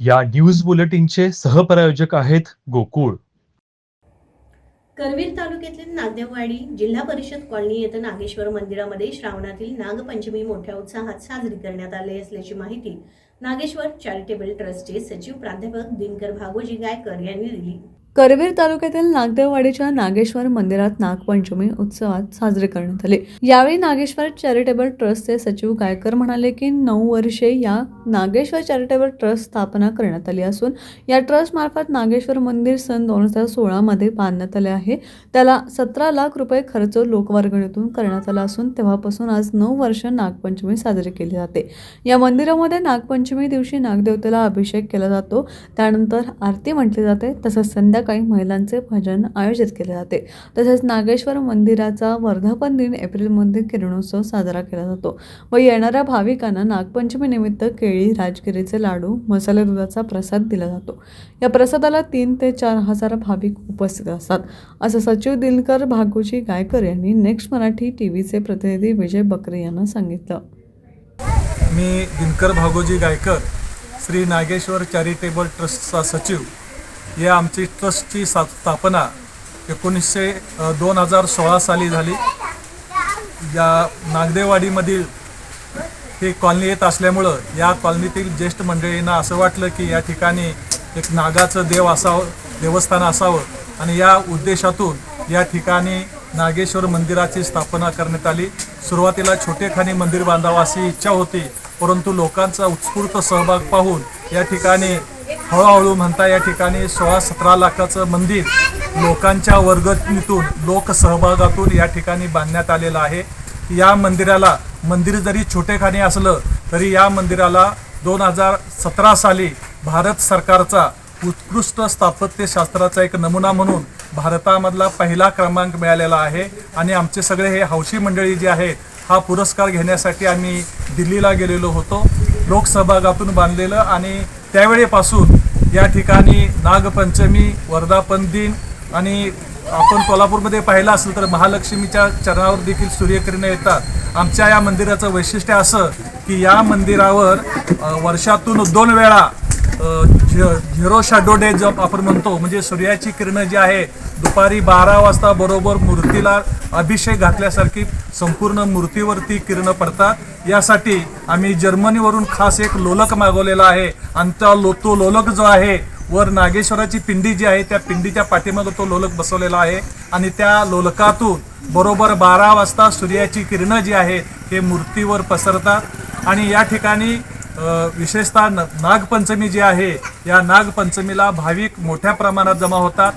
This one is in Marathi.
या न्यूज बुलेटिनचे सहप्रायोजक आहेत गोकुळ. करवीर तालुक्यातील नागदेववाडी जिल्हा परिषद कॉलनी येथे नागेश्वर मंदिरामध्ये श्रावणातील नागपंचमी मोठ्या उत्साहात साजरी करण्यात आली असल्याची माहिती नागेश्वर चॅरिटेबल ट्रस्टचे सचिव प्राध्यापक दिनकर भागोजी गायकर यांनी दिली. करवीर तालुक्यातील नागदेववाडीच्या नागेश्वर मंदिरात नागपंचमी उत्सवात साजरे करण्यात आले. यावेळी नागेश्वर चॅरिटेबल ट्रस्टचे सचिव गायकर म्हणाले की नऊ वर्षे या नागेश्वर चॅरिटेबल ट्रस्ट स्थापना करण्यात आली असून या ट्रस्ट मार्फत नागेश्वर मंदिर सन दोन हजार सोळामध्ये बांधण्यात आले आहे. त्याला सतरा लाख रुपये खर्च लोकवर्गणीतून करण्यात आला असून तेव्हापासून आज नऊ वर्ष नागपंचमी साजरी केली जाते. या मंदिरामध्ये नागपंचमी दिवशी नागदेवतेला अभिषेक केला जातो. त्यानंतर आरती म्हटली जाते. तसंच संध्याकाळी महिलांचे भजन आयोजित केले जाते. तसेच नागेश्वर मंदिराचा वर्धापन दिन एप्रिलमध्ये किरणोत्सव साजरा केला जातो व येणाऱ्या भाविकांना नागपंचमी निमित्त केळी राजगिरीचे लाडू मसाले दुधाचा प्रसाद दिला जातो. या प्रसादाला तीन ते चार हजार भाविक उपस्थित असतात. असं सचिव दिनकर भागोजी गायकर यांनी नेक्स्ट मराठी टी व्हीचे प्रतिनिधी विजय बकरे यांना सांगितलं. मी दिनकर भागोजी गायकर श्री नागेश्वर चॅरिटेबल ट्रस्टचा सचिव. या आमची ट्रस्टची सा स्थापना एकोणीसशे दोन हजार सोळा साली झाली. या नागदेवाडीमधील ही कॉलनी येत असल्यामुळं या कॉलनीतील ज्येष्ठ मंडळींना असं वाटलं की या ठिकाणी एक नागाचं देव असावं देवस्थान असावं आणि या उद्देशातून या ठिकाणी नागेश्वर मंदिराची स्थापना करण्यात आली. सुरुवातीला छोटेखानी मंदिर बांधावं अशी इच्छा होती परंतु लोकांचा उत्स्फूर्त सहभाग पाहून या ठिकाणी हळूहळू म्हणता या ठिकाणी सोळा सतरा लाखाचं मंदिर लोकांच्या वर्गणीतून लोकसहभागातून या ठिकाणी बांधण्यात आलेलं आहे. या मंदिराला मंदिर जरी छोटेखानी असलं तरी या मंदिराला दोन हजार सतरा साली भारत सरकारचा उत्कृष्ट स्थापत्यशास्त्राचा एक नमुना म्हणून भारतामधला पहिला क्रमांक मिळालेला आहे. आणि आमचे सगळे हे हौशी मंडळी जे आहेत हा पुरस्कार घेण्यासाठी आम्ही दिल्लीला गेलेलो होतो. लोकसहभागातून बांधलेलं आणि त्यावेळेपासून या ठिकाणी नागपंचमी वर्धापन दिन आणि आपण कोल्हापूरमध्ये पाहिलं असेल तर महालक्ष्मीच्या चरणावर देखील सूर्यकिरणं येतात. आमच्या या मंदिराचं वैशिष्ट्य असं की या मंदिरावर वर्षातून दोन वेळा झिरो शॅडो डे जो आपण म्हणतो. म्हणजे सूर्याची किरणं जी आहे दुपारी बारा वाजता बरोबर मूर्तीला अभिषेक घातल्यासारखी संपूर्ण मूर्तीवरती किरणं पडतात. यासाठी आम्ही जर्मनीवरून खास एक लोलक मागवलेला आहे. आणि त्या लो तो लोलक जो आहे वर नागेश्वराची पिंडी जी आहे त्या पिंडीच्या पाठीमागं तो लोलक बसवलेला आहे. आणि त्या लोलकातून बरोबर बारा वाजता सूर्याची किरणं जी आहेत हे मूर्तीवर पसरतात. आणि या ठिकाणी विशेषतः न- नागपंचमी जी आहे या नागपंचमीला भाविक मोठ्या प्रमाणात जमा होतात.